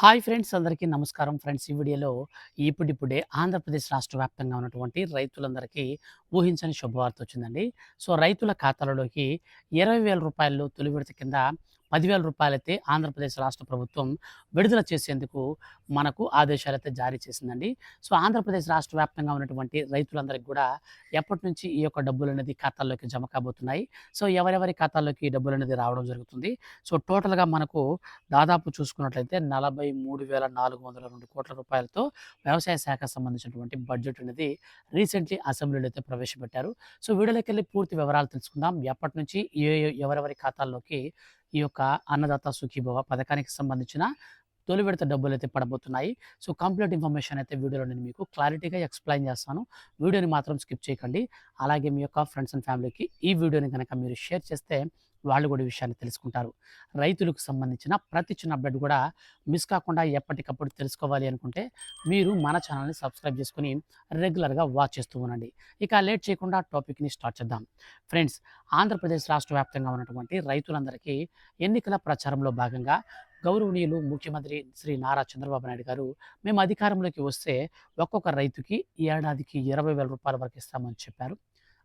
Hi friends అందరికీ నమస్కారం friends. ఈ వీడియోలో ఇప్పుడిప్పుడే ఆంధ్రప్రదేశ్ రాష్ట్ర వ్యాప్తంగా ఉన్నటువంటి రైతులందరికీ ఊహించని శుభవార్త వచ్చిందండి. సో రైతుల ఖాతాలలోకి ఇరవై వేల రూపాయలు తొలి విడత కింద పదివేల రూపాయలైతే ఆంధ్రప్రదేశ్ రాష్ట్ర ప్రభుత్వం విడుదల చేసేందుకు మనకు ఆదేశాలైతే జారీ చేసిందండి. సో ఆంధ్రప్రదేశ్ రాష్ట్ర వ్యాప్తంగా ఉన్నటువంటి రైతులందరికీ కూడా ఎప్పటి నుంచి ఈ యొక్క డబ్బులు అనేది ఖాతాల్లోకి జమ కాబోతున్నాయి. సో ఎవరెవరి ఖాతాల్లోకి ఈ డబ్బులు అనేది రావడం జరుగుతుంది. సో టోటల్గా మనకు దాదాపు చూసుకున్నట్లయితే నలభై మూడు వేల నాలుగు వందల రెండు కోట్ల రూపాయలతో వ్యవసాయ శాఖ సంబంధించినటువంటి బడ్జెట్ అనేది రీసెంట్లీ అసెంబ్లీలో అయితే ప్రవేశపెట్టారు. సో వీడియోలోకి వెళ్ళి పూర్తి వివరాలు తెలుసుకుందాం. ఎప్పటి నుంచి ఏ ఎవరెవరి ఖాతాల్లోకి ఈ యొక్క అన్నదాత సుఖీభవ పథకానికి సంబంధించిన తొలి విడత డబ్బులు అయితే పడబోతున్నాయి. సో కంప్లీట్ ఇన్ఫర్మేషన్ అయితే వీడియోలో నేను మీకు క్లారిటీగా ఎక్స్ప్లెయిన్ చేస్తాను. వీడియోని మాత్రం స్కిప్ చేయకండి. అలాగే మీ యొక్క ఫ్రెండ్స్ అండ్ ఫ్యామిలీకి ఈ వీడియోని కనుక మీరు షేర్ చేస్తే వాళ్ళు కూడా విషయాన్ని తెలుసుకుంటారు. రైతులకు సంబంధించిన ప్రతి చిన్న అప్డేట్ కూడా మిస్ కాకుండా ఎప్పటికప్పుడు తెలుసుకోవాలి అనుకుంటే మీరు మన ఛానల్ని సబ్స్క్రైబ్ చేసుకుని రెగ్యులర్గా వాచ్ చేస్తూ ఉండండి. ఇక లేట్ చేయకుండా టాపిక్ని స్టార్ట్ చేద్దాం. ఫ్రెండ్స్ ఆంధ్రప్రదేశ్ రాష్ట్ర వ్యాప్తంగా ఉన్నటువంటి రైతులందరికీ ఎన్నికల ప్రచారంలో భాగంగా గౌరవనీయులు ముఖ్యమంత్రి శ్రీ నారా చంద్రబాబు నాయుడు గారు మేము అధికారంలోకి వస్తే ఒక్కొక్క రైతుకి ఏడాదికి ఇరవై వేల రూపాయల వరకు ఇస్తామని చెప్పారు.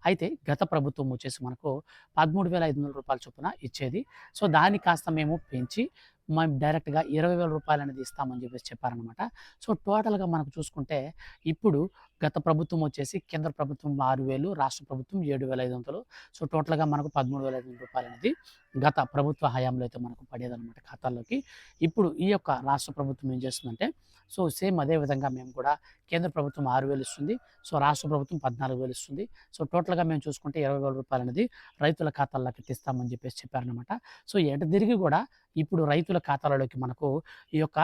అయితే గత ప్రభుత్వం వచ్చేసి మనకు పదమూడు వేల ఐదు వందల రూపాయల చొప్పున ఇచ్చేది. సో దాన్ని కాస్త మేము పెంచి మేము డైరెక్ట్గా ఇరవై వేల రూపాయలు అనేది ఇస్తామని చెప్పేసి చెప్పారనమాట సో టోటల్గా మనకు చూసుకుంటే ఇప్పుడు గత ప్రభుత్వం వచ్చేసి కేంద్ర ప్రభుత్వం ఆరు వేలు రాష్ట్ర ప్రభుత్వం ఏడు వేల ఐదు వందలు. సో టోటల్గా మనకు పదమూడు వేల ఐదు వందల రూపాయలు అనేది గత ప్రభుత్వ హయాంలో అయితే మనకు పడేదన్నమాట ఖాతాల్లోకి. ఇప్పుడు ఈ యొక్క రాష్ట్ర ప్రభుత్వం ఏం చేస్తుందంటే సో సేమ్ అదే విధంగా మేము కూడా కేంద్ర ప్రభుత్వం ఆరు వేలు ఇస్తుంది. సో రాష్ట్ర ప్రభుత్వం పద్నాలుగు వేలు ఇస్తుంది. సో టోటల్గా మేము చూసుకుంటే ఇరవై వేల రూపాయలు అనేది రైతుల ఖాతాల్లోకి తెస్తామని చెప్పేసి చెప్పారనమాట సో ఎట తిరిగి కూడా ఇప్పుడు రైతుల ఖాతాలలోకి మనకు ఈ యొక్క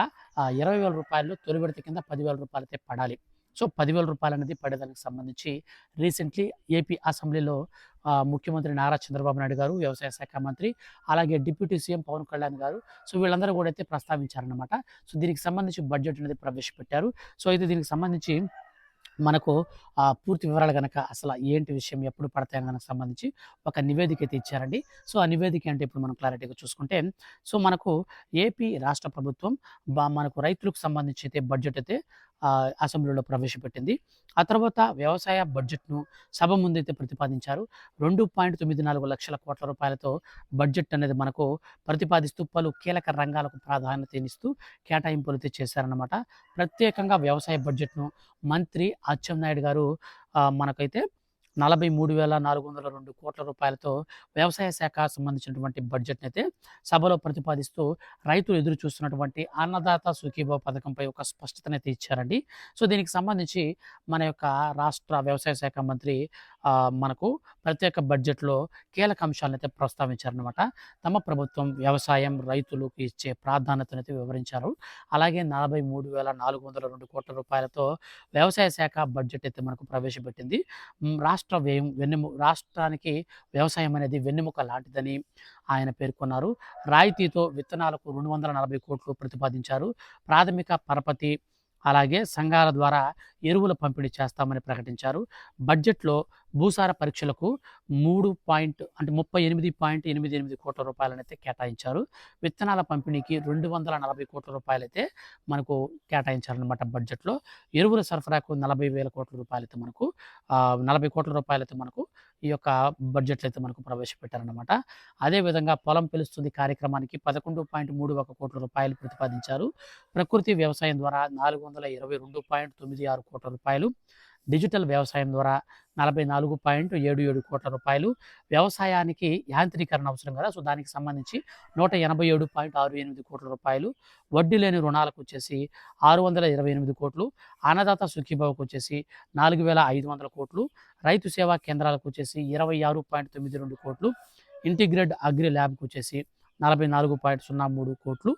ఇరవై వేల రూపాయలు తొలి విడత కింద పదివేల రూపాయలు అయితే పడాలి. సో పదివేల రూపాయలు అనేది పడేదానికి సంబంధించి రీసెంట్లీ ఏపీ అసెంబ్లీలో ముఖ్యమంత్రి నారా చంద్రబాబు నాయుడు గారు వ్యవసాయ శాఖ మంత్రి అలాగే డిప్యూటీ సీఎం పవన్ కళ్యాణ్ గారు సో వీళ్ళందరూ కూడా అయితే ప్రస్తావించారనమాట సో దీనికి సంబంధించి బడ్జెట్ అనేది ప్రవేశపెట్టారు. సో అయితే దీనికి సంబంధించి మనకు ఆ, పూర్తి వివరాలు కనుక అసలు ఏంటి విషయం ఎప్పుడు పడతాయని కనుక సంబంధించి ఒక నివేదిక అయితే ఇచ్చారండి. సో ఆ నివేదిక అంటే ఇప్పుడు మనం క్లారిటీగా చూసుకుంటే సో మనకు ఏపీ రాష్ట్ర ప్రభుత్వం బా మనకు రైతులకు సంబంధించి అయితే బడ్జెట్ అయితే అసెంబ్లీలో ప్రవేశపెట్టింది. ఆ తర్వాత వ్యవసాయ బడ్జెట్ను సభ ముందైతే ప్రతిపాదించారు. రెండు పాయింట్ తొమ్మిది నాలుగు లక్షల కోట్ల రూపాయలతో బడ్జెట్ అనేది మనకు ప్రతిపాదిస్తూ పలు కీలక రంగాలకు ప్రాధాన్యతనిస్తూ కేటాయింపులు అయితే చేశారన్నమాట. ప్రత్యేకంగా వ్యవసాయ బడ్జెట్ను మంత్రి అచ్చెన్నాయుడు గారు మనకైతే నలభై మూడు వేల నాలుగు వందల రెండు కోట్ల రూపాయలతో వ్యవసాయ శాఖ సంబంధించినటువంటి బడ్జెట్ని అయితే సభలో ప్రతిపాదిస్తూ రైతులు ఎదురు చూస్తున్నటువంటి అన్నదాత సుఖీభవ పథకంపై ఒక స్పష్టతనైతే ఇచ్చారండి. సో దీనికి సంబంధించి మన యొక్క రాష్ట్ర వ్యవసాయ శాఖ మంత్రి మనకు ప్రత్యేక బడ్జెట్లో కీలక అంశాలను అయితే ప్రస్తావించారనమాట తమ ప్రభుత్వం వ్యవసాయం రైతులకు ఇచ్చే ప్రాధాన్యతను అయితే వివరించారు. అలాగే నలభై మూడు వేల నాలుగు వందల రెండు కోట్ల రూపాయలతో వ్యవసాయ శాఖ బడ్జెట్ అయితే మనకు ప్రవేశపెట్టింది. రాష్ట్ర వ్యయం వెన్నెము రాష్ట్రానికి వ్యవసాయం అనేది వెన్నెముక లాంటిదని ఆయన పేర్కొన్నారు. రాయితీతో విత్తనాలకు రెండు వందల నలభై కోట్లు ప్రతిపాదించారు. ప్రాథమిక పరపతి అలాగే సంఘాల ద్వారా ఎరువుల పంపిణీ చేస్తామని ప్రకటించారు. బడ్జెట్లో భూసార పరీక్షలకు మూడు పాయింట్ అంటే ముప్పై ఎనిమిది పాయింట్ ఎనిమిది ఎనిమిది కోట్ల రూపాయలనైతే కేటాయించారు. విత్తనాల పంపిణీకి రెండు వందల నలభై కోట్ల రూపాయలైతే మనకు కేటాయించారనమాట బడ్జెట్లో. ఎరువుల సరఫరాకు నలభై వేల కోట్ల రూపాయలైతే మనకు నలభై కోట్ల రూపాయలైతే మనకు ఈ యొక్క బడ్జెట్లో అయితే మనకు ప్రవేశపెట్టారనమాట అదేవిధంగా పొలం పిలుస్తుంది కార్యక్రమానికి పదకొండు పాయింట్ మూడు ఒక కోట్ల రూపాయలు ప్రతిపాదించారు. ప్రకృతి వ్యవసాయం ద్వారా నాలుగు వందల ఇరవై రెండు పాయింట్ తొమ్మిది ఆరు కోట్ల రూపాయలు డిజిటల్ వ్యవసాయం ద్వారా నలభై నాలుగు పాయింట్ ఏడు ఏడు కోట్ల రూపాయలు వ్యవసాయానికి యాంత్రీకరణ అవసరం కదా. సో దానికి సంబంధించి నూట ఎనభై ఏడు పాయింట్ ఆరు ఎనిమిది కోట్ల రూపాయలు వడ్డీ లేని రుణాలకు వచ్చేసి ఆరు వందల ఇరవై ఎనిమిది కోట్లు అన్నదాత సుఖీభావకు వచ్చేసి నాలుగు వేల ఐదు వందల కోట్లు రైతు సేవా కేంద్రాలకు వచ్చేసి ఇరవై ఆరు పాయింట్ తొమ్మిది రెండు కోట్లు ఇంటిగ్రేట్ అగ్రి ల్యాబ్కి వచ్చేసి నలభై నాలుగు పాయింట్ సున్నా మూడు కోట్లు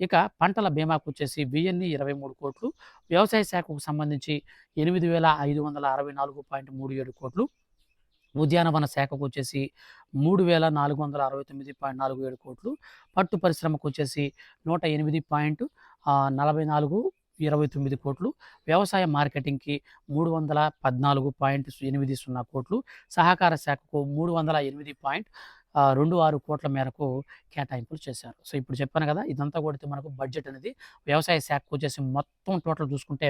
ఇక పంటల బీమాకు వచ్చేసి బిఎన్ఈ ఇరవై మూడు కోట్లు వ్యవసాయ శాఖకు సంబంధించి ఎనిమిది వేల ఐదు వందల అరవై నాలుగు పాయింట్ మూడు ఏడు కోట్లు ఉద్యానవన శాఖకు వచ్చేసి మూడు వేల నాలుగు వందల అరవై తొమ్మిది పాయింట్ నాలుగు ఏడు కోట్లు పట్టు పరిశ్రమకు వచ్చేసి నూట ఎనిమిది పాయింట్ నలభై నాలుగు ఇరవై తొమ్మిది కోట్లు వ్యవసాయ మార్కెటింగ్కి మూడు వందల పద్నాలుగు పాయింట్ ఎనిమిది సున్నా కోట్లు సహకార శాఖకు మూడు వందల ఎనిమిది పాయింట్ రెండు ఆరు కోట్ల మేరకు కేటాయింపులు చేశారు. సో, ఇప్పుడు చెప్పాను కదా ఇదంతా కూడా మనకు బడ్జెట్ అనేది వ్యవసాయ శాఖకు చేసి మొత్తం టోటల్ చూసుకుంటే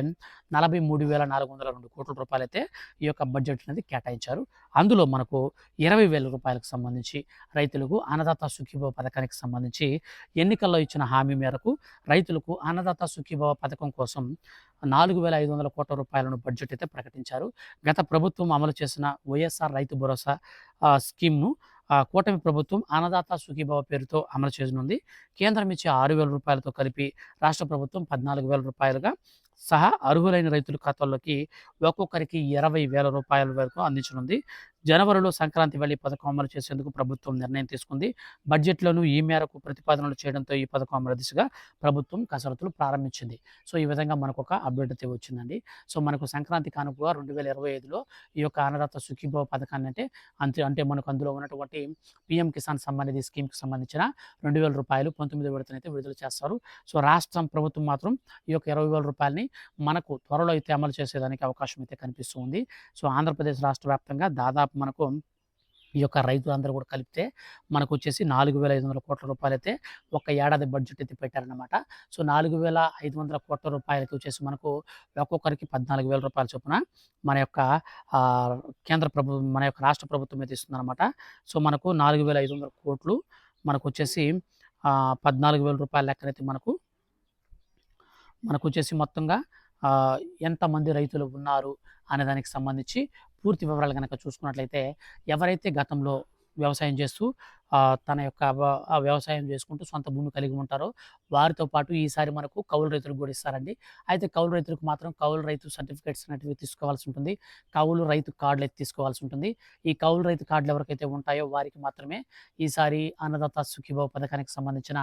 43,402 కోట్ల రూపాయలైతే ఈ యొక్క బడ్జెట్ అనేది కేటాయించారు. అందులో మనకు ఇరవై వేల రూపాయలకు సంబంధించి రైతులకు అన్నదాత సుఖీభవ పథకానికి సంబంధించి ఎన్నికల్లో ఇచ్చిన హామీ మేరకు రైతులకు అన్నదాత సుఖీభవ పథకం కోసం 4,500 కోట్ల రూపాయలను బడ్జెట్ అయితే ప్రకటించారు. గత ప్రభుత్వం అమలు చేసిన వైఎస్ఆర్ రైతు భరోసా స్కీమ్‌ను కూటమి ప్రభుత్వం అన్నదాత సుఖీభావ పేరుతో అమలు చేయనుంది. కేంద్రం ఇచ్చే 6,000 రూపాయలతో కలిపి రాష్ట్ర ప్రభుత్వం 14,000 రూపాయలుగా సహా అర్హులైన రైతుల ఖాతాల్లోకి ఒక్కొక్కరికి ఇరవై వేల రూపాయల వరకు అందించనుంది. జనవరిలో సంక్రాంతి వెళ్ళి పథకం అమలు చేసేందుకు ప్రభుత్వం నిర్ణయం తీసుకుంది. బడ్జెట్‌లోనూ ఈ మేరకు ప్రతిపాదనలు చేయడంతో ఈ పథకం అమలు దిశగా ప్రభుత్వం కసరత్తులు ప్రారంభించింది. సో, ఈ విధంగా మనకొక అప్డేట్ అయితే వచ్చిందండి. సో, మనకు సంక్రాంతి కానుకగా 2025లో ఈ యొక్క అన్నదాత సుఖీభవ పథకాన్ని అంటే అంతే అంటే మనకు అందులో ఉన్నటువంటి పీఎం కిసాన్ సంబంధిత స్కీమ్‌కి సంబంధించిన 2,000 రూపాయలు 19వ విడతనైతే విడుదల చేస్తారు. సో, రాష్ట్రం ప్రభుత్వం మాత్రం ఈ యొక్క ఇరవై వేల రూపాయలని మనకు త్వరలో అయితే అమలు చేసేదానికి అవకాశం అయితే కనిపిస్తుంది సో, ఆంధ్రప్రదేశ్ రాష్ట్ర వ్యాప్తంగా దాదాపు మనకు ఈ యొక్క రైతులందరూ కూడా కలిపితే మనకొచ్చేసి 4,500 కోట్ల రూపాయలైతే ఒక ఏడాది బడ్జెట్ అయితే పెట్టారనమాట సో, 4,500 కోట్ల రూపాయలకి వచ్చేసి మనకు ఒక్కొక్కరికి 14,000 రూపాయల చొప్పున మన యొక్క కేంద్ర ప్రభుత్వం మన యొక్క రాష్ట్ర ప్రభుత్వం అయితే ఇస్తుందన్నమాట. సో, మనకు 4,500 కోట్లు మనకొచ్చేసి పద్నాలుగు వేల రూపాయల లెక్కనైతే మనకు మనకు వచ్చేసి మొత్తంగా ఎంతమంది రైతులు ఉన్నారు అనే దానికి సంబంధించి పూర్తి వివరాలు కనుక చూసుకున్నట్లయితే ఎవరైతే గతంలో వ్యవసాయం చేస్తూ తన యొక్క వ్యవసాయం చేసుకుంటూ సొంత భూమి కలిగి ఉంటారో వారితో పాటు ఈసారి మనకు కౌలు రైతులకు కూడా ఇస్తారండి. అయితే కౌలు రైతులకు మాత్రం కౌలు రైతు సర్టిఫికేట్స్ అనేటివి తీసుకోవాల్సి ఉంటుంది. కౌలు రైతు కార్డులు అయితే తీసుకోవాల్సి ఉంటుంది. ఈ కౌలు రైతు కార్డులు ఎవరికైతే ఉంటాయో వారికి మాత్రమే ఈసారి అన్నదాత సుఖీభావ పథకానికి సంబంధించిన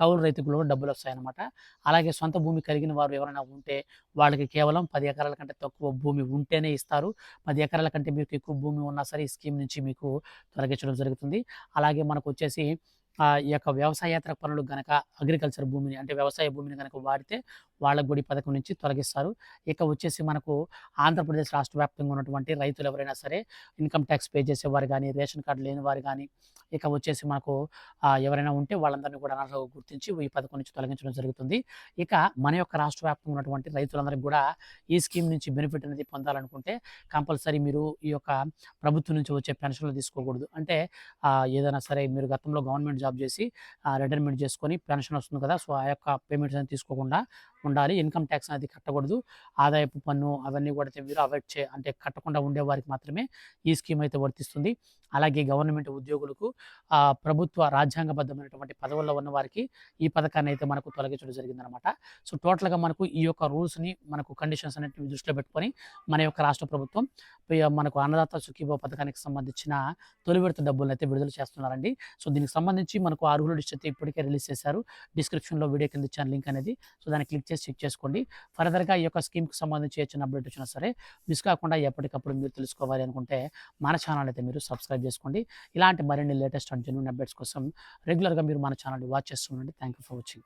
కౌలు రైతుకు కూడా డబ్బులొస్తాయన్నమాట. అలాగే సొంత భూమి కలిగిన వారు ఎవరైనా ఉంటే వాళ్ళకి కేవలం పది ఎకరాల కంటే తక్కువ భూమి ఉంటేనే ఇస్తారు. పది ఎకరాల కంటే మీకు ఎక్కువ భూమి ఉన్నా సరే ఈ స్కీమ్ నుంచి మీకు తొలగించడం జరుగుతుంది. అలాగే మనకొచ్చేసి వచ్చేసి ఈ యొక్క వ్యవసాయేతర పనులు గనక అగ్రికల్చర్ భూమిని అంటే వ్యవసాయ భూమిని గనక వాడితే వాళ్ళ గుడి పథకం నుంచి తొలగిస్తారు. ఇక వచ్చేసి మనకు ఆంధ్రప్రదేశ్ రాష్ట్ర వ్యాప్తంగా ఉన్నటువంటి రైతులు ఎవరైనా సరే ఇన్‌కమ్ ట్యాక్స్ పే చేసేవారు కానీ రేషన్ కార్డు లేని వారు కానీ ఇక వచ్చేసి మనకు ఎవరైనా ఉంటే వాళ్ళందరిని కూడా అనర్హులు గుర్తించి ఈ పథకం నుంచి తొలగించడం జరుగుతుంది. ఇక మన యొక్క రాష్ట్ర వ్యాప్తంగా ఉన్నటువంటి రైతులందరికీ కూడా ఈ స్కీమ్ నుంచి బెనిఫిట్ అనేది పొందాలనుకుంటే కంపల్సరీ మీరు ఈ యొక్క ప్రభుత్వం నుంచి వచ్చే పెన్షన్‌లు తీసుకోకూడదు. అంటే ఏదైనా సరే మీరు గతంలో గవర్నమెంట్ జాబ్ చేసి రిటైర్మెంట్ చేసుకొని పెన్షన్ వస్తుంది కదా! సో, ఆ యొక్క పేమెంట్స్ అనేది తీసుకోకుండా ఉండాలి. ఇన్‌కమ్ ట్యాక్స్ అనేది కట్టకూడదు. ఆదాయపు పన్ను అవన్నీ కూడా మీరు అవాయిడ్ చే అంటే కట్టకుండా ఉండే వారికి మాత్రమే ఈ స్కీమ్ అయితే వర్తిస్తుంది. అలాగే గవర్నమెంట్ ఉద్యోగులకు ప్రభుత్వ రాజ్యాంగబద్ధమైనటువంటి పదవుల్లో ఉన్న వారికి ఈ పథకాన్ని అయితే మనకు తొలగించడం జరిగిందనమాట. సో, టోటల్‌గా మనకు ఈ యొక్క రూల్స్‌ని మనకు కండిషన్స్ అనేటివి దృష్టిలో పెట్టుకొని మన యొక్క రాష్ట్ర ప్రభుత్వం మనకు అన్నదాత సుఖీభవ పథకానికి సంబంధించిన తొలి విడత డబ్బులనైతే విడుదల చేస్తున్నారండి. సో, దీనికి సంబంధించి మనకు అర్హుల లిస్ట్ అయితే ఇప్పటికే రిలీజ్ చేశారు. డిస్క్రిప్షన్‌లో వీడియో కింద ఇచ్చిన లింక్ అనేది. సో, దాన్ని క్లిక్ చేసి చెక్ చేసుకోండి. ఫర్దర్‌గా ఈ యొక్క స్కీమ్‌కి సంబంధించి ఏ చిన్న అప్డేట్ వచ్చినా సరే మిస్ కాకుండా ఎప్పటికప్పుడు మీరు తెలుసుకోవాలి అనుకుంటే మన ఛానల్ అయితే మీరు సబ్స్క్రైబ్ చేసుకోండి. ఇలాంటి మరిన్ని లేటెస్ట్ అండ్ జెన్యున్ అప్డేట్స్ కోసం రెగ్యులర్‌గా మీరు మన ఛానల్‌ని వాచ్ చేస్తుండండి థ్యాంక్ యూ ఫర్ వాచింగ్.